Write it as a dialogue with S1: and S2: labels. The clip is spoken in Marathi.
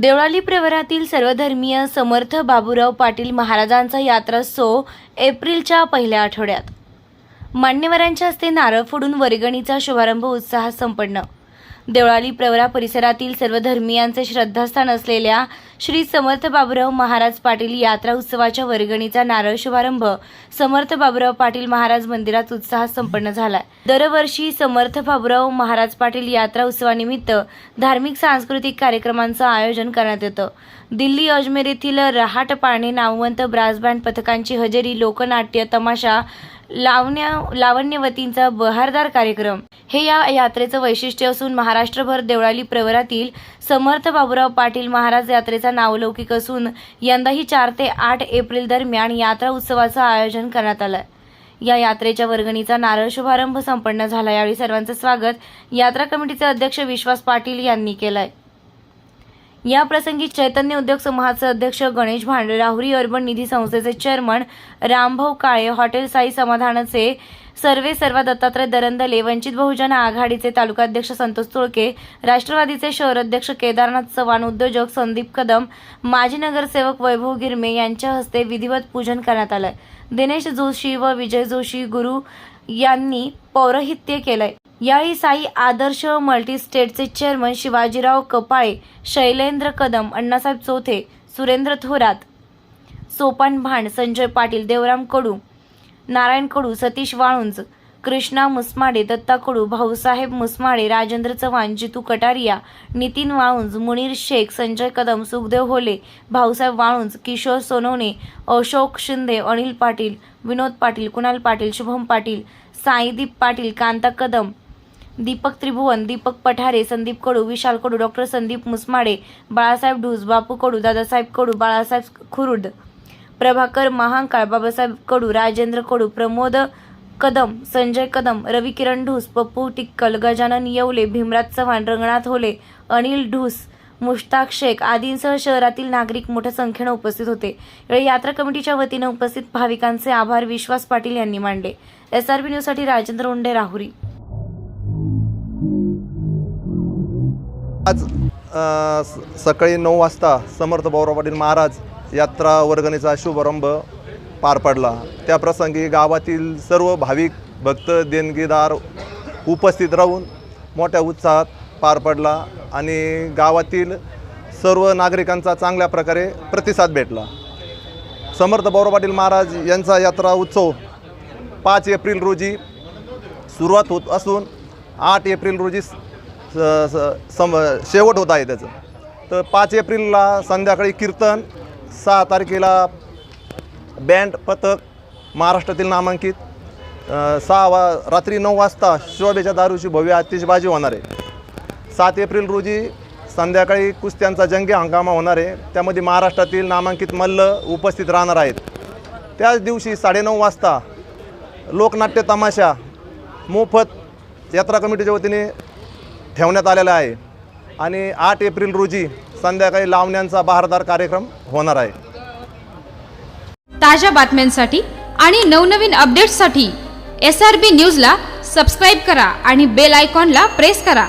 S1: देवळाली प्रवरातील सर्वधर्मीय समर्थ बाबूराव पाटील महाराजांचा यात्रोत्सव एप्रिलच्या पहिल्या आठवड्यात. मान्यवरांच्या हस्ते नारळ फोडून वर्गणीचा शुभारंभ उत्साहात संपन्न. देवळाली प्रवरा परिसरातील सर्व धर्मियांचे श्रद्धास्थान असलेल्या श्री समर्थ बाबुराव महाराज पाटील यात्रा उत्सवाच्या वर्गणीचा नारळ शुभारंभ समर्थ बाबुराव पाटील महाराज मंदिरात उत्साहात संपन्न झाला दरवर्षी समर्थ बाबुराव महाराज पाटील यात्रा उत्सवानिमित्त धार्मिक सांस्कृतिक कार्यक्रमांचं आयोजन करण्यात येतं. दिल्ली अजमेर येथील रहाट पाळणे नामवंत ब्रास बँड पथकांची हजेरी लोकनाट्य तमाशा लावण्या लावण्यवतींचा बहारदार कार्यक्रम. हे या यात्रेचं वैशिष्ट्य असून महाराष्ट्रभर देवळाली प्रवरातील समर्थ बाबुराव पाटील महाराज यात्रेचा नावलौकिक असून यंदाही चार ते आठ एप्रिल दरम्यान यात्रा उत्सवाचं आयोजन करण्यात आलं. या यात्रेच्या वर्गणीचा नारळ शुभारंभ संपन्न झाला. यावेळी सर्वांचं स्वागत यात्रा कमिटीचे अध्यक्ष विश्वास पाटील यांनी केलंय. या प्रसंगी चैतन्य उद्योग समूहाचे अध्यक्ष गणेश भांडे राहुरी अर्बन निधी संस्थेचे चेअरमन रामभाऊ काळे हॉटेल साई समाधानाचे सर्वे सर्वा दत्तात्रय दरंदले वंचित बहुजन आघाडीचे तालुकाध्यक्ष संतोष तुळके राष्ट्रवादीचे शहराध्यक्ष केदारनाथ चव्हाण उद्योजक संदीप कदम माजी नगरसेवक वैभव गिरमे यांच्या हस्ते विधिवत पूजन करण्यात आलंय. दिनेश जोशी व विजय जोशी गुरु यांनी पौरोहित्य केलंय. यावेळी साई आदर्श मल्टीस्टेटचे चेअरमन शिवाजीराव कपाळे शैलेंद्र कदम अण्णासाहेब चौथे सुरेंद्र थोरात सोपान भांड संजय पाटील देवराम कडू नारायण कडू सतीश वाळुंज कृष्णा मुसमाडे दत्ता कडू भाऊसाहेब मुसमाडे राजेंद्र चव्हाण जितू कटारिया नितीन वाळुंज मुनीर शेख संजय कदम सुखदेव होले भाऊसाहेब वाळुंज किशोर सोनवणे अशोक शिंदे अनिल पाटील विनोद पाटील कुणाल पाटील शुभम पाटील साईदीप पाटील कांता कदम दीपक त्रिभुवन दीपक पठारे संदीप कडू विशाल कडू डॉक्टर संदीप मुसमाडे बाळासाहेब ढूस बापू कडू दादासाहेब कडू बाळासाहेब खुरुड प्रभाकर महांकाळ बाबासाहेब कडू राजेंद्र कडू प्रमोद कदम संजय कदम रवी किरण ढूस पप्पू टिक्कल गजानन येवले भीमराज चव्हाण रंगनाथ होले अनिल ढूस मुश्ताक शेख आदींसह शहरातील नागरिक मोठ्या संख्येनं उपस्थित होते. यावेळी यात्रा कमिटीच्या वतीनं उपस्थित भाविकांचे आभार विश्वास पाटील यांनी मांडले. एसआरबी न्यूजसाठी राजेंद्र उंडे राहुरी.
S2: आज स- सकाळी नऊ वाजता समर्थ भाऊराव पाटील महाराज यात्रा वर्गणीचा शुभारंभ पार पडला. त्या प्रसंगी गावातील सर्व भाविक भक्त देणगीदार उपस्थित राहून मोठ्या उत्साहात पार पडला आणि गावातील सर्व नागरिकांचा चांगल्या प्रकारे प्रतिसाद भेटला. समर्थ भाऊराव पाटील महाराज यांचा यात्रा उत्सव पाच एप्रिल रोजी सुरुवात होत असून आठ एप्रिल रोजी स- स- सम शेवट होत आहे त्याचं. तर पाच एप्रिलला संध्याकाळी कीर्तन सहा तारखेला बँड पथक महाराष्ट्रातील नामांकित सहा वा रात्री नऊ वाजता शोभेच्या दारूची भव्य आतिषबाजी होणार आहे. सात एप्रिल रोजी संध्याकाळी कुस्त्यांचा जंगी हंगामा होणार आहे. त्यामध्ये महाराष्ट्रातील नामांकित मल्ल उपस्थित राहणार आहेत. त्याच दिवशी साडेनऊ वाजता लोकनाट्य तमाशा मोफत यात्रा कमिटीच्या वतीने ठेवण्यात आलेला आहे. आणि आठ एप्रिल रोजी संध्याकाळी लावण्यांचा बहारदार कार्यक्रम होणार आहे.
S3: ताज्या बातम्यांसाठी आणि नवनवीन अपडेट्ससाठी एस आर बी न्यूजला सबस्क्राईब करा आणि बेल आयकॉनला प्रेस करा.